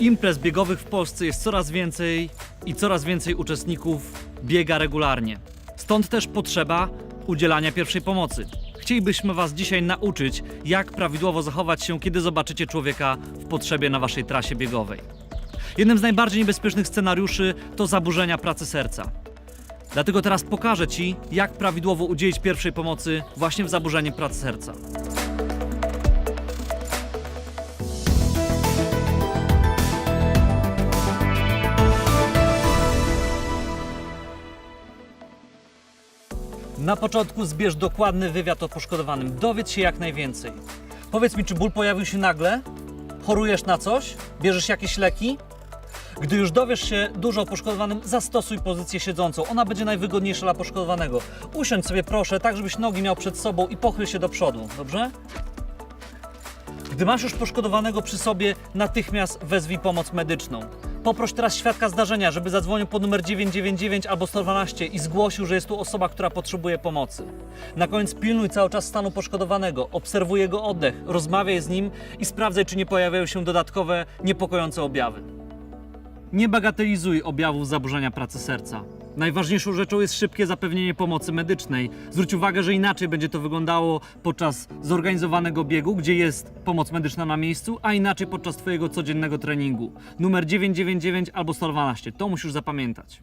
Imprez biegowych w Polsce jest coraz więcej i coraz więcej uczestników biega regularnie. Stąd też potrzeba udzielania pierwszej pomocy. Chcielibyśmy Was dzisiaj nauczyć, jak prawidłowo zachować się, kiedy zobaczycie człowieka w potrzebie na Waszej trasie biegowej. Jednym z najbardziej niebezpiecznych scenariuszy to zaburzenia pracy serca. Dlatego teraz pokażę Ci, jak prawidłowo udzielić pierwszej pomocy właśnie w zaburzeniu pracy serca. Na początku zbierz dokładny wywiad o poszkodowanym. Dowiedz się jak najwięcej. Powiedz mi, czy ból pojawił się nagle? Chorujesz na coś? Bierzesz jakieś leki? Gdy już dowiesz się dużo o poszkodowanym, zastosuj pozycję siedzącą. Ona będzie najwygodniejsza dla poszkodowanego. Usiądź sobie proszę, tak żebyś nogi miał przed sobą i pochyl się do przodu, dobrze? Gdy masz już poszkodowanego przy sobie, natychmiast wezwij pomoc medyczną. Poproś teraz świadka zdarzenia, żeby zadzwonił pod numer 999 albo 112 i zgłosił, że jest tu osoba, która potrzebuje pomocy. Na koniec pilnuj cały czas stanu poszkodowanego, obserwuj jego oddech, rozmawiaj z nim i sprawdzaj, czy nie pojawiają się dodatkowe, niepokojące objawy. Nie bagatelizuj objawów zaburzenia pracy serca. Najważniejszą rzeczą jest szybkie zapewnienie pomocy medycznej. Zwróć uwagę, że inaczej będzie to wyglądało podczas zorganizowanego biegu, gdzie jest pomoc medyczna na miejscu, a inaczej podczas Twojego codziennego treningu. Numer 999 albo 112, to musisz zapamiętać.